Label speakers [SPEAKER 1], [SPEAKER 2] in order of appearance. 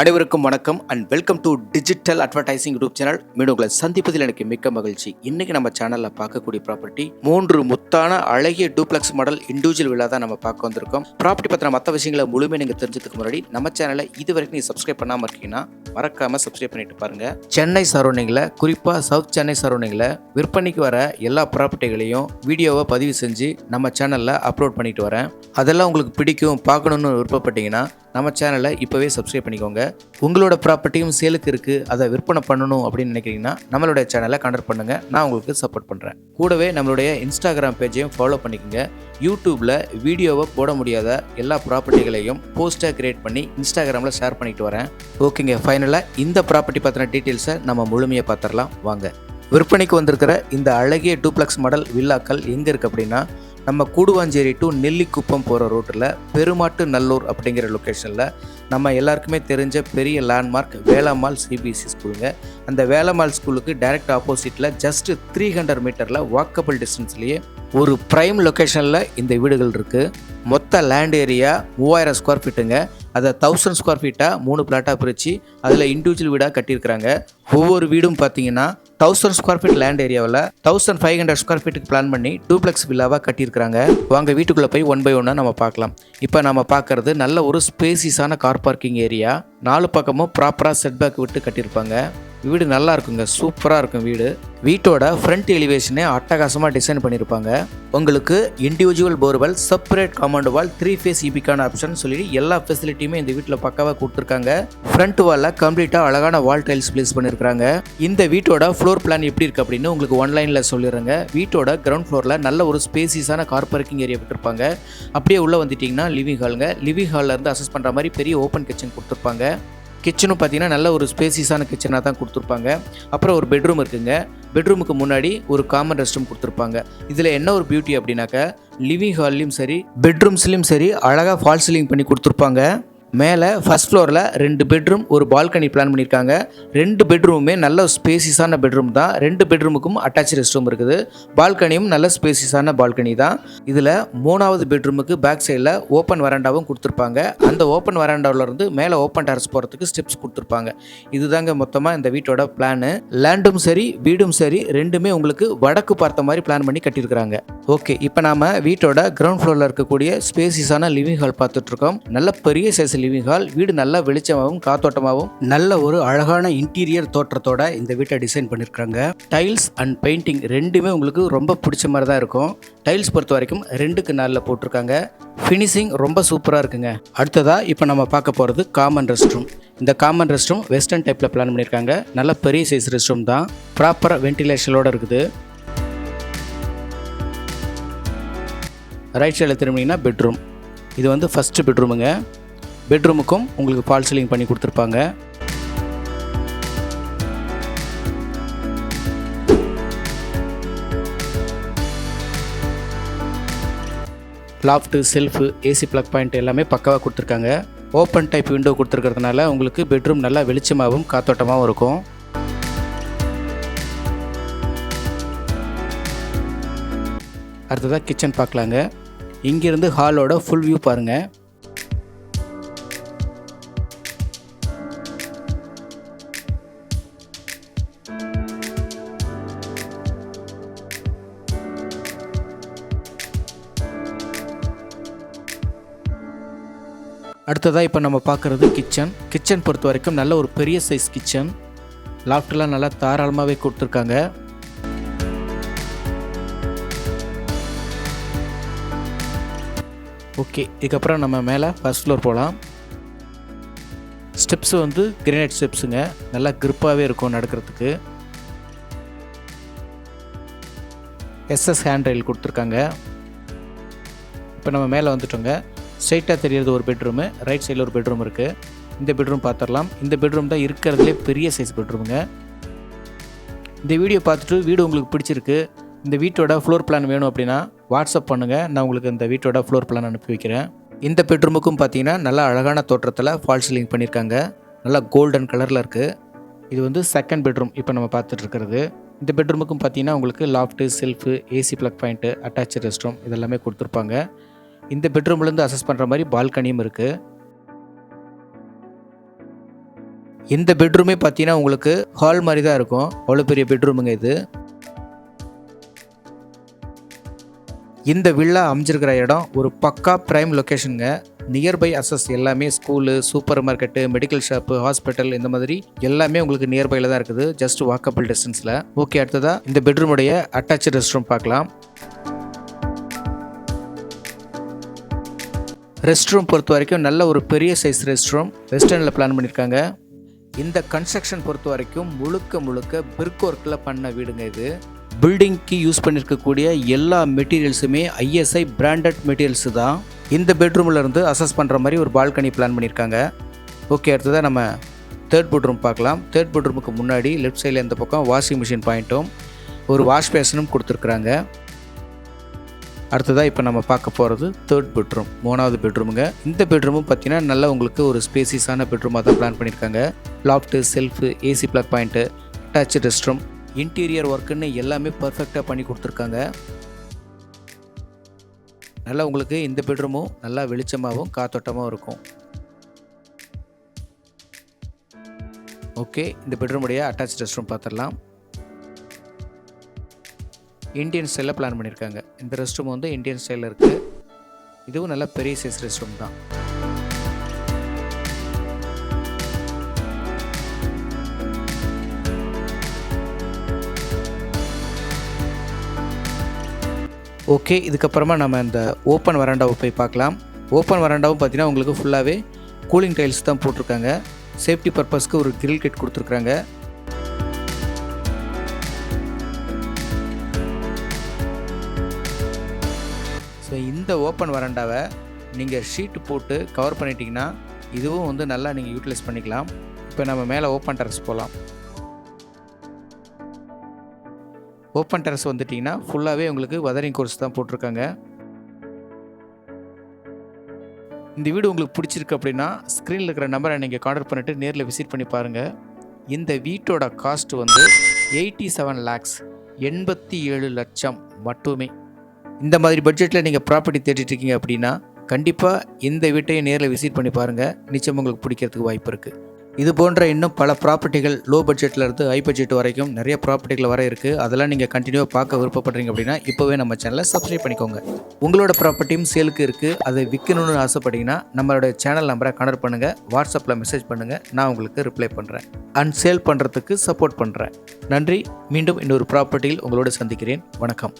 [SPEAKER 1] அனைவருக்கும் வணக்கம் and welcome to digital advertising YouTube channel மீண்டும் உங்களை சந்திப்பதில் எனக்கு மிக்க மகிழ்ச்சி. இன்னைக்கு நம்ம சேனல்ல பார்க்கக்கூடிய ப்ராப்பர்ட்டி மூன்று முத்தான அழகிய டூப்ளெக்ஸ் மாடல் இண்டிவிஜுவல் விழா தான் நம்ம பார்க்க வந்திருக்கோம். ப்ராப்பர்ட்டி பத்தின மற்ற விஷயங்களை முழுமையாக நீங்க தெரிஞ்சதுக்கு முன்னாடி நம்ம சேனலை இது வரைக்கும் நீங்க சப்ஸ்கிரைப் பண்ணாம இருக்கீங்கன்னா மறக்காம சப்ஸ்கிரைப் பண்ணிட்டு பாருங்க. சென்னை சரௌண்டிங்கில் குறிப்பா சவுத் சென்னை சரௌண்டிங்கில் விற்பனைக்கு வர எல்லா ப்ராப்பர்ட்டிகளையும் வீடியோவை பதிவு செஞ்சு நம்ம சேனல்ல அப்லோட் பண்ணிட்டு வரேன். அதெல்லாம் உங்களுக்கு பிடிக்கும் பார்க்கணுன்னு விருப்பப்பட்டீங்கன்னா நம்ம சேனலை இப்போவே சப்ஸ்கிரைப் பண்ணிக்கோங்க. உங்களோட ப்ராப்பர்ட்டியும் சேலுக்கு இருக்குது அதை விற்பனை பண்ணணும் அப்படின்னு நினைக்கிறீங்கன்னா நம்மளுடைய சேனலை கான்டாக்ட் பண்ணுங்கள் நான் உங்களுக்கு சப்போர்ட் பண்ணுறேன் கூடவே நம்மளுடைய இன்ஸ்டாகிராம் பேஜையும் ஃபாலோ பண்ணிக்கோங்க. யூடியூப்பில் வீடியோவை போட முடியாத எல்லா ப்ராப்பர்ட்டிகளையும் போஸ்ட்டாக கிரியேட் பண்ணி இன்ஸ்டாகிராமில் ஷேர் பண்ணிட்டு வரேன். ஓகேங்க ஃபைனலாக இந்த ப்ராப்பர்ட்டி பற்றின டீட்டெயில்ஸை நம்ம முழுமையாக பார்த்துடலாம். வாங்க. விற்பனைக்கு வந்திருக்கிற இந்த அழகிய டூப்ளெக்ஸ் மாடல் வில்லாக்கள் எங்கே இருக்குது அப்படின்னா நம்ம கூடுவாஞ்சேரி டு நெல்லிக்குப்பம் போகிற ரோட்டில் பெருமாட்டு நல்லூர் அப்படிங்கிற லொக்கேஷனில் நம்ம எல்லாருக்குமே தெரிஞ்ச பெரிய லேண்ட்மார்க் வேளாமால் சிபிஎஸ்சி ஸ்கூலுங்க அந்த வேளாமால் ஸ்கூலுக்கு டைரக்ட் ஆப்போசிட்டில் ஜஸ்ட் த்ரீ ஹண்ட்ரட் மீட்டரில் வாக்கபிள் டிஸ்டன்ஸ்லேயே ஒரு ப்ரைம் லொக்கேஷனில் இந்த வீடுகள் இருக்குது மொத்த லேண்ட் ஏரியா மூவாயிரம் ஸ்கொயர் ஃபீட்டுங்க அதை தௌசண்ட் ஸ்கொயர் ஃபீட்டாக மூணு பிளாட்டாக பிரித்து அதில் இண்டிவிஜுவல் வீடாக கட்டியிருக்கிறாங்க. ஒவ்வொரு வீடும் பார்த்தீங்கன்னா தௌசண்ட் ஸ்கொயர் ஃபீட் லேண்ட் ஏரியாவில் தௌசண்ட் ஃபைவ் ஹண்ட்ரட் ஸ்கொயர் ஃபீட்டுக்கு பிளான் பண்ணி டூப்ளெக்ஸ் வில்லாவாக கட்டியிருக்கிறாங்க. வாங்க வீட்டுக்குள்ளே போய் ஒன் பை ஒன்னாக நம்ம பார்க்கலாம். இப்போ நம்ம பார்க்கறது நல்ல ஒரு ஸ்பேசிஸான கார் பார்க்கிங் ஏரியா நாலு பக்கமும் ப்ராப்பராக செட்பேக் விட்டு கட்டியிருப்பாங்க. வீடு நல்லா இருக்குங்க சூப்பராக இருக்கும் வீடு. வீட்டோட ஃப்ரண்ட் எலிவேஷனே அட்டகாசமாக டிசைன் பண்ணியிருப்பாங்க. உங்களுக்கு individual borewell separate compound wall three phase இபிக்கான option சொல்லி எல்லா ஃபெசிலிட்டியுமே இந்த வீட்டில் பக்காவாக கொடுத்துருக்காங்க. ஃப்ரண்ட் வாலில் கம்ப்ளீட்டாக அழகான வால் டைல்ஸ் பிளேஸ் பண்ணியிருக்காங்க இருக்கிறாங்க. இந்த வீட்டோட ஃப்ளோர் பிளான் எப்படி இருக்குது அப்படின்னு உங்களுக்கு ஒன்லைனில் சொல்லிடுறேங்க. வீட்டோட கிரவுண்ட் ஃப்ளோரில் நல்ல ஒரு ஸ்பேசிஸான கார் பார்க்கிங் ஏரியா விட்டுருப்பாங்க. அப்படியே உள்ளே வந்துட்டிங்கன்னா லிவிங் ஹாலுங்க லிவிங் ஹாலில் இருந்து அசஸ் பண்ணுற மாதிரி பெரிய ஓப்பன் கிச்சன் கொடுத்துருப்பாங்க. கிச்சனும் பார்த்தீங்கன்னா நல்ல ஒரு ஸ்பேசிஸான கிச்சனாக தான் கொடுத்துருப்பாங்க. அப்புறம் ஒரு பெட்ரூம் இருக்குங்க. பெட்ரூமுக்கு முன்னாடி ஒரு காமன் ரெஸ்ட் ரூம் கொடுத்துருப்பாங்க. இதில் என்ன ஒரு பியூட்டி அப்படின்னாக்க லிவிங் ஹால்லையும் சரி பெட்ரூம்ஸ்லையும் சரி அழகாக ஃபால் சீலிங் பண்ணி கொடுத்துருப்பாங்க. மேலே ஃபஸ்ட் ஃப்ளோரில் ரெண்டு பெட்ரூம் ஒரு பால்கனி பிளான் பண்ணியிருக்காங்க ரெண்டு பெட்ரூமுமே நல்ல ஸ்பேசிஸான பெட்ரூம் தான். ரெண்டு பெட்ரூமுக்கும் அட்டாச் ரெஸ்ட் ரூம் இருக்குது. பால்கனியும் நல்ல ஸ்பேசிஸான பால்கனி தான். இதில் மூணாவது பெட்ரூமுக்கு பேக் சைடில் ஓப்பன் வராண்டாவும் கொடுத்துருப்பாங்க. அந்த ஓப்பன் வராண்டாவிலேருந்து மேலே ஓப்பன் டெரஸ் போகிறதுக்கு ஸ்டெப்ஸ் கொடுத்துருப்பாங்க. இதுதாங்க மொத்தமாக இந்த வீட்டோட பிளானு லேண்டும் சரி வீடும் சரி ரெண்டுமே உங்களுக்கு வடக்கு பார்த்த மாதிரி பிளான் பண்ணி கட்டியிருக்கிறாங்க. ஓகே இப்போ நாம வீட்டோட கிரவுண்ட் ஃப்ளோரில் இருக்கக்கூடிய ஸ்பேசிஸான லிவிங் ஹால் பார்த்துட்ருக்கோம் நல்ல பெரிய சைஸ் லிவிங் ஹால் வீடு நல்லா வெளிச்சமாகவும் காத்தோட்டமாகவும் நல்ல ஒரு அழகான இன்டீரியர் தோற்றத்தோட இந்த வீட்டை டிசைன் பண்ணியிருக்காங்க டைல்ஸ் அண்ட் பெயிண்டிங் ரெண்டுமே உங்களுக்கு ரொம்ப பிடிச்ச மாதிரி தான் இருக்கும். டைல்ஸ் பொறுத்த வரைக்கும் ரெண்டுக்கு நாளில் போட்டிருக்காங்க. ஃபினிஷிங் ரொம்ப சூப்பராக இருக்குங்க. அடுத்ததாக இப்போ நம்ம பார்க்க போகிறது காமன் ரெஸ்ட் ரூம் இந்த காமன் ரெஸ்ட் ரூம் வெஸ்டர்ன் டைப்பில் பிளான் பண்ணியிருக்காங்க நல்ல பெரிய சைஸ் ரெஸ்ட் ரூம் தான் ப்ராப்பராக வென்டிலேஷனோடு இருக்குது. ரைட் சைடில் திரும்பினீங்கன்னா பெட்ரூம் இது வந்து ஃபஸ்ட்டு பெட்ரூமுங்க பெட்ரூமுக்கும் உங்களுக்கு ஃபால் சீலிங் பண்ணி கொடுத்துருப்பாங்க. Loft shelf AC plug point எல்லாமே பக்காவாக கொடுத்துருக்காங்க. ஓப்பன் டைப் விண்டோ கொடுத்துருக்கறதுனால உங்களுக்கு பெட்ரூம் நல்லா வெளிச்சமாகவும் காத்தோட்டமாகவும் இருக்கும். அடுத்ததாக கிச்சன் பார்க்கலாங்க. இங்கேருந்து ஹாலோட ஃபுல் வியூ பாருங்கள் அடுத்ததாக இப்போ நம்ம பார்க்குறது கிச்சன் கிச்சன் பொறுத்த வரைக்கும் நல்ல ஒரு பெரிய சைஸ் கிச்சன் லாஃப்ட்லாம் நல்லா தாராளமாகவே கொடுத்துருக்காங்க. ஓகே இதுக்கப்புறம் நம்ம மேலே ஃபஸ்ட் ஃப்ளோர் போகலாம் ஸ்டெப்ஸ் வந்து கிரேனைட் ஸ்டெப்ஸுங்க நல்லா கிரிப்பாகவே இருக்கும் நடக்கிறதுக்கு. எஸ்எஸ் ஹேண்ட் ரயில் கொடுத்துருக்காங்க. இப்போ நம்ம மேலே வந்துட்டோங்க. ஸ்ட்ரைட்டாக தெரியறது ஒரு பெட்ரூமு ரைட் சைடில் ஒரு பெட்ரூம் இருக்குது இந்த பெட்ரூம் பார்த்துடலாம் இந்த பெட்ரூம் தான் இருக்கிறதுலே பெரிய சைஸ் பெட்ரூமுங்க இந்த வீடியோ பார்த்துட்டு வீடு உங்களுக்கு பிடிச்சிருக்கு இந்த வீட்டோட ஃப்ளோர் பிளான் வேணும் அப்படின்னா வாட்ஸ்அப் பண்ணுங்கள் நான் உங்களுக்கு இந்த வீட்டோட ஃப்ளோர் பிளான் அனுப்பி வைக்கிறேன். இந்த பெட்ரூமுக்கும் பார்த்தீங்கன்னா நல்லா அழகான தோற்றத்தில் ஃபால் சீலிங் பண்ணியிருக்காங்க நல்லா கோல்டன் கலரில் இருக்குது இது வந்து செகண்ட் பெட்ரூம் இப்போ நம்ம பார்த்துட்டு இருக்கிறது. இந்த பெட்ரூமுக்கும் பார்த்தீங்கன்னா உங்களுக்கு loft shelf AC plug point attach rest room இதெல்லாமே கொடுத்துருப்பாங்க. இந்த பெட்ரூம்லேருந்து அசஸ் பண்ணுற மாதிரி பால்கனியும் இருக்குது இந்த பெட்ரூமே பார்த்தீங்கன்னா உங்களுக்கு ஹால் மாதிரி தான் இருக்கும். அவ்வளோ பெரிய பெட்ரூமுங்க இது. இந்த வில்லா அமைஞ்சிருக்கிற இடம் ஒரு பக்கா ப்ரைம் லொக்கேஷனுங்க நியர்பை அசஸ் எல்லாமே school super market medical shop hospital இந்த மாதிரி எல்லாமே உங்களுக்கு நியர்பையில் தான் இருக்குது. ஜஸ்ட் வாக்கபிள் டிஸ்டன்ஸில் ஓகே அடுத்ததாக இந்த பெட்ரூமுடைய அட்டாச் ரெஸ்ட் ரூம் பார்க்கலாம். ரெஸ்ட் ரூம் பொறுத்த வரைக்கும் நல்ல ஒரு பெரிய சைஸ் ரெஸ்ட் ரூம் வெஸ்டர்னில் பிளான் பண்ணியிருக்காங்க இந்த கன்ஸ்ட்ரக்ஷன் பொறுத்த வரைக்கும் முழுக்க முழுக்க பிரிக் ஒர்க்கில் பண்ண வீடுங்க இது. பில்டிங்க்கு யூஸ் பண்ணியிருக்கக்கூடிய எல்லா மெட்டீரியல்ஸுமே ஐஎஸ்ஐ பிராண்டட் மெட்டீரியல்ஸு தான். இந்த பெட்ரூமில் இருந்து அசஸ் பண்ணுற மாதிரி ஒரு பால்கனி பிளான் பண்ணியிருக்காங்க ஓகே அடுத்ததாக நம்ம தேர்ட் பெட்ரூம் பார்க்கலாம். தேர்ட் பெட்ரூமுக்கு முன்னாடி லெஃப்ட் சைடில் இந்த பக்கம் வாஷிங் மிஷின் பாயிண்ட்டும் ஒரு வாஷ் பேஷனும் கொடுத்துருக்குறாங்க. அடுத்ததாக இப்போ நம்ம பார்க்க போகிறது தேர்ட் பெட்ரூம் மூணாவது பெட்ரூமுங்க இந்த பெட்ரூமும் பார்த்தீங்கன்னா நல்லா உங்களுக்கு ஒரு ஸ்பேசியஸான பெட்ரூமாக தான் பிளான் பண்ணியிருக்காங்க loft shelf AC plug point attach rest room interior ஒர்க்குன்னு எல்லாமே பர்ஃபெக்டாக பண்ணி கொடுத்துருக்காங்க. நல்லா உங்களுக்கு இந்த பெட்ரூமும் நல்லா வெளிச்சமாகவும் காத்தோட்டமாகவும் இருக்கும். ஓகே இந்த பெட்ரூமுடைய அட்டாச் ரெஸ்ட் ரூம் பார்த்துடலாம் இந்தியன் ஸ்டைலில் பிளான் பண்ணியிருக்காங்க இந்த ரெஸ்ட் ரூம் வந்து இந்தியன் ஸ்டைலில் இருக்குது இதுவும் நல்ல பெரிய சைஸ் ரெஸ்ட் ரூம் தான். ஓகே இதுக்கப்புறமா நம்ம இந்த ஓப்பன் வராண்டாவை போய் பார்க்கலாம். ஓப்பன் வராண்டாவும் பார்த்தீங்கன்னா உங்களுக்கு ஃபுல்லாகவே கூலிங் டைல்ஸ் தான் போட்டிருக்காங்க. சேஃப்டி பர்பஸ்க்கு ஒரு கிரில் கிட் கொடுத்துருக்குறாங்க இந்த ஓப்பன் வராண்டாவை நீங்கள் ஷீட்டு போட்டு கவர் பண்ணிட்டீங்கன்னா இதுவும் வந்து நல்லா நீங்கள் யூட்டிலைஸ் பண்ணிக்கலாம். இப்போ நம்ம மேலே ஓப்பன் டெரஸ் போகலாம் ஓப்பன் டெரஸ் வந்துட்டிங்கன்னா ஃபுல்லாகவே உங்களுக்கு வதரிங் கோர்ஸ் தான் போட்டிருக்காங்க. இந்த வீடு உங்களுக்கு பிடிச்சிருக்கு அப்படின்னா ஸ்க்ரீனில் இருக்கிற நம்பரை நீங்கள் கான்டாக்ட் பண்ணிவிட்டு நேரில் விசிட் பண்ணி பாருங்கள் இந்த வீட்டோட காஸ்ட் வந்து எயிட்டி செவன் லேக்ஸ் எண்பத்தி ஏழு லட்சம் மட்டுமே. இந்த மாதிரி பட்ஜெட்டில் நீங்கள் ப்ராப்பர்ட்டி தேடிட்டுருக்கீங்க அப்படின்னா கண்டிப்பாக இந்த வீட்டையும் நேரில் விசிட் பண்ணி பாருங்கள் நிச்சயம் உங்களுக்கு பிடிக்கிறதுக்கு வாய்ப்பு இருக்குது இது போன்ற இன்னும் பல ப்ராப்பர்ட்டிகள் லோ பட்ஜெட்டில் இருந்து ஹை பட்ஜெட் வரைக்கும் நிறைய ப்ராப்பர்ட்டிகள் வர இருக்குது அதெல்லாம் நீங்கள் கண்டினியூவாக பார்க்க விருப்பப்படுறீங்க அப்படின்னா இப்போவே நம்ம சேனலை சப்ஸ்கிரைப் பண்ணிக்கோங்க. உங்களோட ப்ராப்பர்ட்டியும் சேலுக்கு இருக்குது அதை விற்கணும்னு ஆசைப்பட்டீங்கன்னா நம்மளோட சேனல் நம்பரை கனெக்ட் பண்ணுங்கள் வாட்ஸ்அப்பில் மெசேஜ் பண்ணுங்கள் நான் உங்களுக்கு ரிப்ளை பண்ணுறேன் அண்ட் சேல் பண்ணுறதுக்கு சப்போர்ட் பண்ணுறேன் நன்றி. மீண்டும் இன்னொரு ப்ராப்பர்ட்டியில் உங்களோட சந்திக்கிறேன். வணக்கம்.